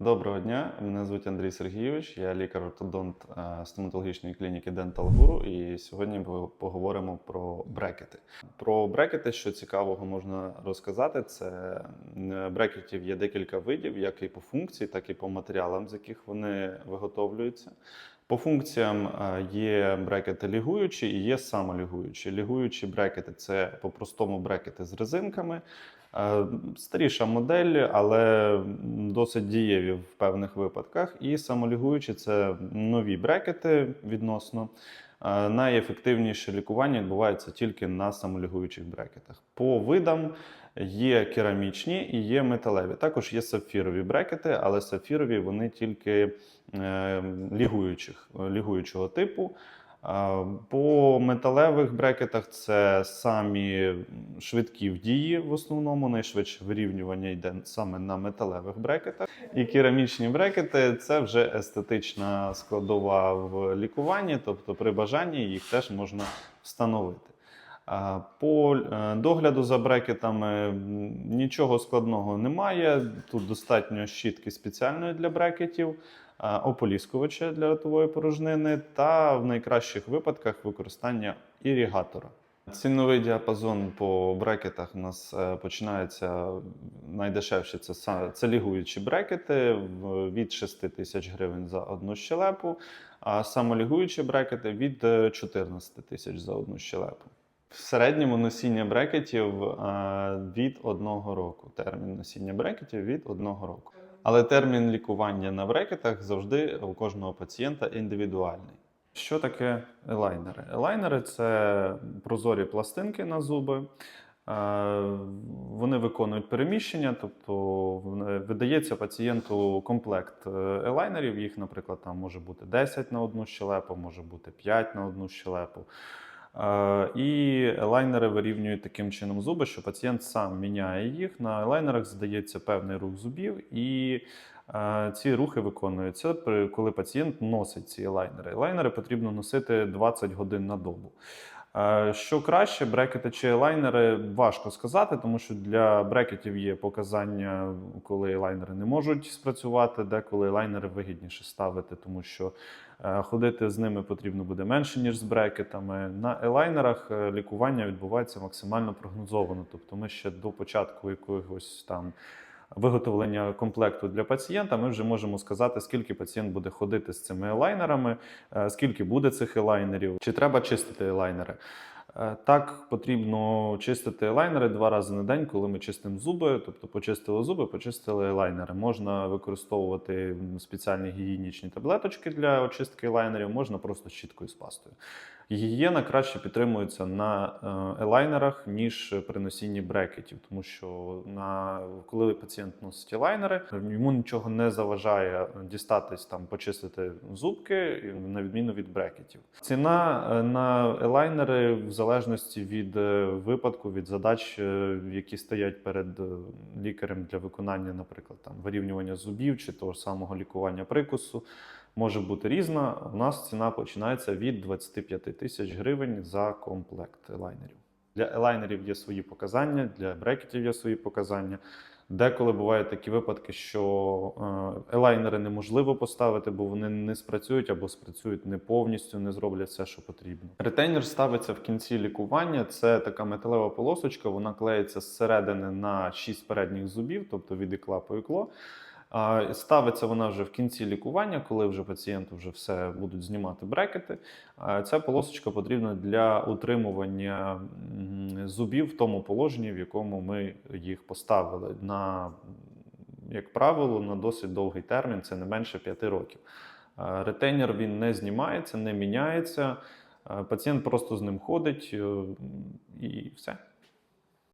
Доброго дня, мене звуть Андрій Сергійович, я лікар-ортодонт е, стоматологічної клініки Dental Guru і сьогодні ми поговоримо про брекети. Про брекети, що цікавого можна розказати, це е, брекетів є декілька видів, як і по функції, так і по матеріалам, з яких вони виготовлюються. По функціям е, є брекети лігуючі і є самолігуючі. Лігуючі брекети це по-простому брекети з резинками. Е, Старіша модель, але досить дієві в певних випадках. І самолігуючі це нові брекети відносно. Е, Найефективніше лікування відбувається тільки на самолігуючих брекетах. По видам є керамічні і є металеві. Також є сапфірові брекети, але сапфірові вони тільки е, лігуючих, лігуючого типу. По металевих брекетах це самі швидкі в дії, в основному найшвидше вирівнювання йде саме на металевих брекетах. І керамічні брекети це вже естетична складова в лікуванні, тобто при бажанні їх теж можна встановити. По е, догляду за брекетами нічого складного немає. Тут достатньо щітки спеціальної для брекетів, ополіскувача для ротової порожнини та в найкращих випадках використання іригатора. Ціновий діапазон по брекетах у нас е, починається найдешевші це, це лігуючі брекети від 6 тисяч гривень за одну щелепу, а самолігуючі брекети від е, 14 тисяч за одну щелепу. В середньому носіння брекетів е, від одного року. Термін носіння брекетів від одного року. Але термін лікування на брекетах завжди у кожного пацієнта індивідуальний. Що таке елайнери? Елайнери це прозорі пластинки на зуби. Е, Вони виконують переміщення, тобто видається пацієнту комплект е, елайнерів. Їх, наприклад, там може бути 10 на одну щелепу, може бути 5 на одну щелепу. Е, І елайнери вирівнюють таким чином зуби, що пацієнт сам міняє їх. На елайнерах здається певний рух зубів, і е, ці рухи виконуються, коли пацієнт носить ці елайнери. Елайнери потрібно носити 20 годин на добу. Е, Що краще, брекети чи елайнери, важко сказати, тому що для брекетів є показання, коли елайнери не можуть спрацювати, деколи елайнери вигідніше ставити, тому що е, ходити з ними потрібно буде менше, ніж з брекетами. На елайнерах е, лікування відбувається максимально прогнозовано. Тобто ми ще до початку якогось там виготовлення комплекту для пацієнта, ми вже можемо сказати, скільки пацієнт буде ходити з цими елайнерами, е, скільки буде цих елайнерів, чи треба чистити елайнери. Е, Так, потрібно чистити елайнери два рази на день, коли ми чистимо зуби. Тобто почистили зуби, почистили елайнери. Можна використовувати спеціальні гігієнічні таблеточки для очистки елайнерів, можна просто щіткою з пастою. Гігієна краще підтримується на е, елайнерах, ніж при носінні брекетів, тому що на коли пацієнт носить елайнери, йому нічого не заважає дістатись там, почистити зубки, на відміну від брекетів. Ціна е, на елайнери в залежності від е, випадку, від задач, які стоять перед лікарем для виконання, наприклад, там вирівнювання зубів чи того самого лікування прикусу може бути різна. У нас ціна починається від 25 тисяч гривень за комплект елайнерів. Для елайнерів є свої показання, для брекетів є свої показання. Деколи бувають такі випадки, що е, елайнери неможливо поставити, бо вони не спрацюють або спрацюють не повністю, не зроблять все, що потрібно. Ретейнер ставиться в кінці лікування. Це така металева полосочка, вона клеїться зсередини на 6 передніх зубів, тобто від ікла по ікло. Ставиться вона вже в кінці лікування, коли вже пацієнту вже все будуть знімати брекети. Ця полосочка потрібна для утримування зубів в тому положенні, в якому ми їх поставили. На, як правило, на досить довгий термін, це не менше 5 років. Ретейнер він не знімається, не міняється. Пацієнт просто з ним ходить е, і все.